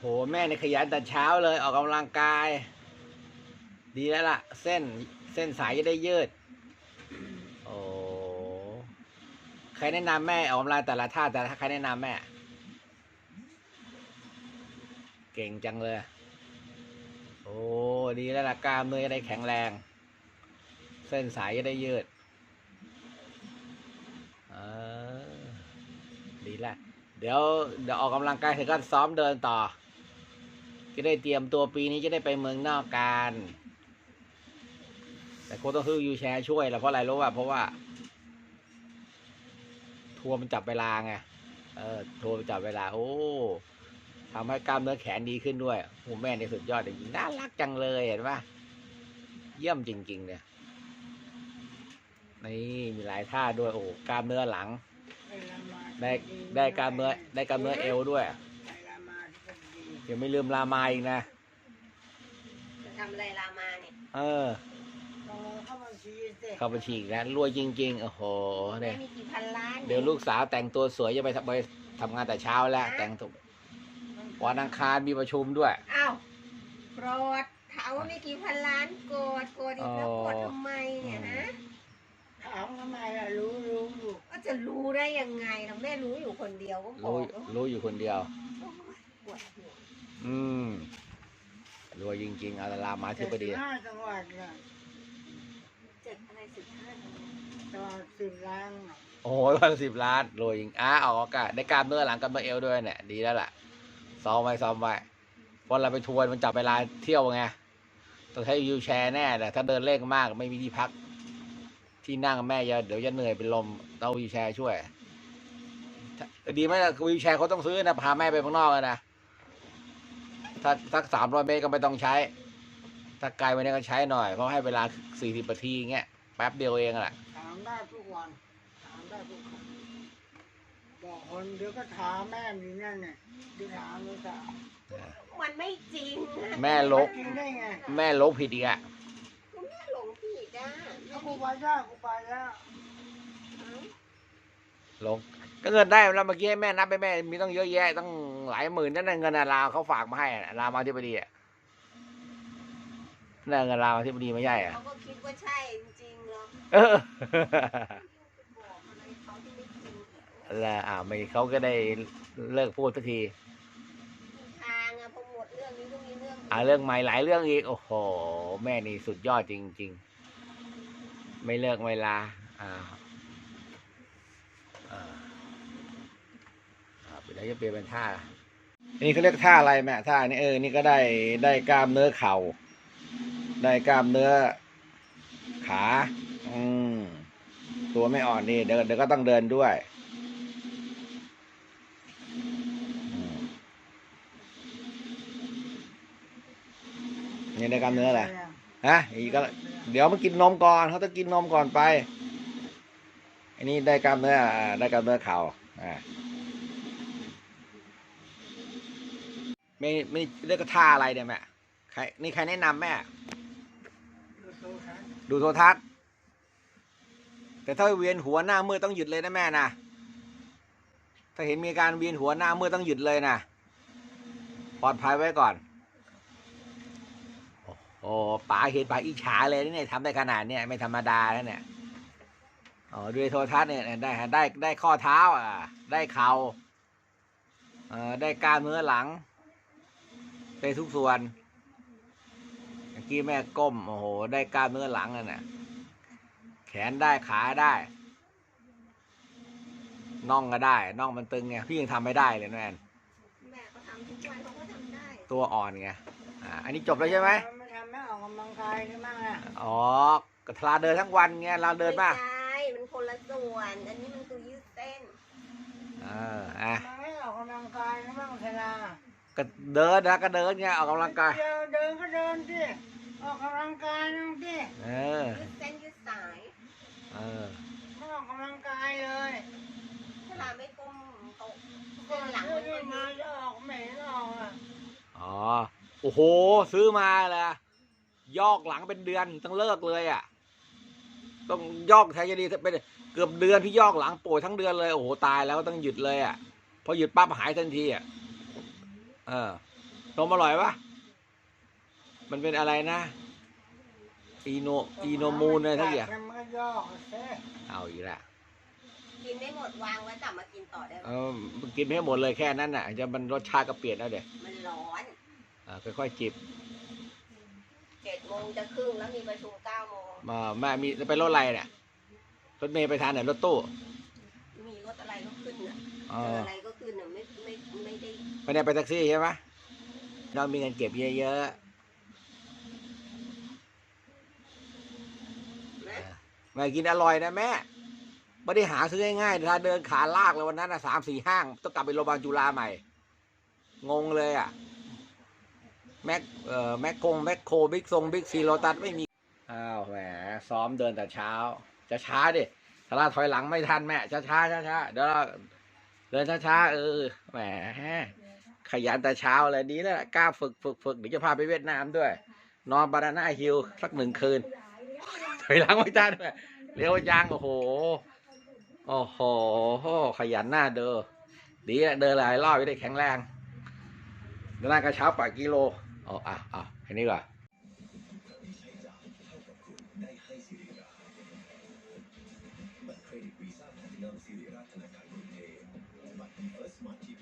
โห แม่ในขยันแต่เช้าเลยออกกำลังกาย ดีแล้วล่ะ เส้นเส้นสายจะได้ยืด โอ้ใครแนะนำแม่ออกกำลังแต่ละท่าแต่ละท่าใครแนะนำแม่ เก่งจังเลย โอ้ดีแล้วล่ะกล้ามเนื้อจะได้แข็งแรง เส้นสายจะได้ยืดเออดีละเดี๋ยวเดี๋ยวออกกำลังกายเสร็จก็ซ้อมเดินต่อ จะได้เตรียมตัวปีนี้จะได้ไปเมืองนอกกัน แต่โค้ชต้องซื้อยูแชร์ช่วยแหละเพราะอะไรรู้ป่ะเพราะว่า ทัวร์มันจับเวลาไงเออทัวร์มันจับเวลาโอ้ทำให้กล้ามเนื้อแขนดีขึ้นด้วยโอ้แม่นี่สุดยอดจริงน่ารักจังเลยเห็นป่ะเยี่ยมจริง ๆ เนี่ยนี่มีหลายท่าด้วยโอ้กล้ามเนื้อหลัง ได้ได้กล้ามเนื้อได้กล้ามเนื้อเอวด้วย ยวไม่ลืมลามาอีกนะ จะทำอะไรรามาเนี่ยเออเข้าบัญชีสิเข้าบัญชีอีกแล้วรวยจริงๆ โอ้โหแม่เนี่ยมีกี่พันล้านเดี๋ยวลูกสาวแต่งตัวสวยจะไปทำไปทำงานแต่เช้าแล้ว แต่งตัววันอังคารมีประชุมด้วย อ้าวโกรธถามว่ามีกี่พันล้านโกรธโกรธอีกแล้วอ๋อโกรธทำไมเนี่ยนะถามทำไมล่ะรู้รู้อยู่ก็จะรู้ได้ยังไงเราแม่รู้อยู่คนเดียวก็บอรู้กว่ารู้อยู่คนเดียวโอ้ยปวดหัว อืมรวยจริงๆเอาแต่ลามาที่พอดีห้าจังหวัดเนี่ยเจ็ดอะไรสิบห้าทำไมจังหวัดสิบล้านน่ะโอ้โหวันสิบล้านรวยจริงอ้าออกอากาศได้กล้ามเนื้อหลังกล้ามเนื้อเอวด้วยเนี่ยดีแล้วล่ะซ้อมไว้ซ้อมไว้เพราะเราไปทัวร์มันจับเวลาเที่ยวไงต้องใช้วิวแชร์แน่แต่ถ้าเดินเร่งมากไม่มีที่พัก ที่นั่งแม่จะเดี๋ยวจะเหนื่อยเป็นลมต้องวิวแชร์ช่วยถ้าดีไหมล่ะวิวแชร์เขาต้องซื้อนะพาแม่ไปข้างนอกอะนะ ถ้าสักสามร้อยเมตรก็ไม่ต้องใช้ ถ้าไกลไปเนี่ยก็ใช้หน่อย เพราะให้เวลาสี่สิบนาทีอย่างเงี้ยแป๊บเดียวเองแหละถามได้ทุกวันถามได้ทุกวันบอกคนเดี๋ยวก็ถามแม่มีนั่นเนี่ยเดี๋ยวถามเลยจ้ะมันไม่จริงนะแม่ลบกินได้ไงแม่ลบผิดอีกอะคุณแม่หลงผิดอะถ้ากูไปได้กูไปแล้วลง ก็เงินได้แล้วเมื่อกี้ให้แม่นับไปแม่มีต้องเยอะแยะต้องหลายหมื่นนั่นนะเงินอะลาวเขาฝากมาให้อะลาวมาที่พอดีอะนั่นเงินลาวมาที่พอดีไม่ใช่อะเขาก็คิดว่าใช่จริงๆเหรอเออบอกอะไรเขาที่ไม่จริงอีกแล้วอ่าไม่เขาก็ได้เลิกพูดสักทีทางอะพอหมดเรื่องนี้ก็มีเรื่องอ่าเรื่องใหม่หลายเรื่องอีกโอ้โหแม่นี่สุดยอดจริง ๆ ไม่เลิกไม่ลาอ่าอ่าอ่าเดี๋ยวจะเปลี่ยนเป็นท่าอันนี้เขาเรียกท่าอะไรแม่ท่านี้เออนี่ก็ได้ได้กล้ามเนื้อเข่า ได้กล้ามเนื้อขา อืมตัวไม่อ่อนนี่เดินเดี๋ยวก็ต้องเดินด้วยนี่ได้กล้ามเนื้ออะไรฮะอีกก็เดี๋ยวมากินนมก่อนเขาต้องกินนมก่อนไป อันนี้ได้กล้ามเนื้อได้กล้ามเนื้อเข่าอ่า ไม่ไม่เรียกท่าอะไรเนี่ยแม่ใครนี่ใครแนะนำแม่ ดูโทรทัศน์ แต่ถ้าเวียนหัวหน้ามืดต้องหยุดเลยนะแม่นะ ถ้าเห็นมีการเวียนหัวหน้ามืดต้องหยุดเลยนะ ปลอดภัยไว้ก่อน โอ้ป๋าเห็นป๋าอิจฉาเลยนี่เนี่ยทำได้ขนาดเนี่ยไม่ธรรมดาแล้วเนี่ย อ๋อด้วยโทรทัศน์เนี่ยได้ได้ได้ข้อเท้าอะ ได้เข่าเอ่อได้กล้ามเนื้อหลัง ได้ทุกส่วนเมื่อกี้แม่ก้มโอ้โห ได้กล้ามเนื้อหลังนั่นน่ะ แขนได้ขาได้น่องก็ได้น่องมันตึงไงพี่ยังทำไม่ได้เลยนะแม่นแม่ก็ทำทุกวันเขาก็ทำได้ ตัวอ่อนไงอ่าอันนี้จบแล้วใช่ไหมไม่ทำไม่ออกกำลังกายใช่ไหมอะอ๋อก็ทลาเดินทั้งวันไงเราเดินมากไม่ใช่มันคนละส่วน อันนี้มันคือยืดเส้นเอออะมันไม่ออกกำลังกายใช่ไหมเวลา ก็เดินนะก็เดินไงออกกำลังกาย เดินเดินก็เดินสิออกกำลังกายนั่งสิเออ ยืดเส้นยืดสายเออ ไม่ออกกำลังกายเลยเวลาไม่ก้มโต๊ะก่อนที่จะมาจะออกไม่เห็นออกอะอ๋อ โอ้โห ซื้อมาเลยยอกหลังเป็นเดือนต้องเลิกเลยอะ ต้องยอกแทนจะดีเป็นเกือบเดือนที่ยอกหลังป่วยทั้งเดือนเลย โอ้โห ตายแล้วก็ต้องหยุดเลยอะ พอหยุดปั๊บหายทันทีอะ เออนมอร่อยปะมันเป็นอะไรนะ อีโนอีโนมูนอะไรทั้งอย่างแต่มันก็ย่อเซ่เอาอีกแล้วกินไม่หมดวางไว้กลับมากินต่อได้ไหมเออกินไม่ให้หมดเลยแค่นั้นน่ะจะมันรสชาติก็เปลี่ยนแล้วเดี๋ยวมันร้อนอ่าค่อยๆจิบเจ็ดโมงจะครึ่งแล้วมีประชุมเก้าโมงมาแม่มีไปรถอะไรเนี่ยรถเมย์ไปทานไหนรถตู้มีรถ อะไรก็ขึ้นอะเอเจอออะไรก็ขึ้นอะไม่ไม่ไม่ได้ไม่ได้ไปแท็กซี่ใช่ไหมเรามีเงินเก็บเยอะนะๆแม่กินอร่อยนะแม่ไม่ได้หาซื้อง่ายๆถ้าเดินขาลากเลยวันนั้นนะสามสี่ห้าง ต้องกลับไปโรงพยาบาลจุฬาใหม่ งงเลยอะ แม็กเอ่อแม็กคงแม็กโคบิ๊กซงบิ๊กซีโรตัสไม่มี อ้าวแหมซ้อมเดินแต่เช้า จะช้าดิ ถ้าลาถอยหลังไม่ทันแม่ช้าช้าช้าช้าเดี๋ยวเราเดินช้าช้าเออแหมขยันแต่เช้าเลยดีแล้วกล้าฝึกฝึกฝึกเดี๋ยวจะพาไปเวียดนามด้วย นอนบานาน่าฮิลสักหนึ่งคืนถอยหลังไม่ทันด้วยเร็วจังโอ้โหโอ้โหขยันหน้าเด้อดีเดินหลายรอบไม่ได้แข็งแรงเดินหน้ากระเช้าปากกิโลอ๋ออะอะแค่นี้ก่อน final sihirat tenaga kerja. Mati first, mati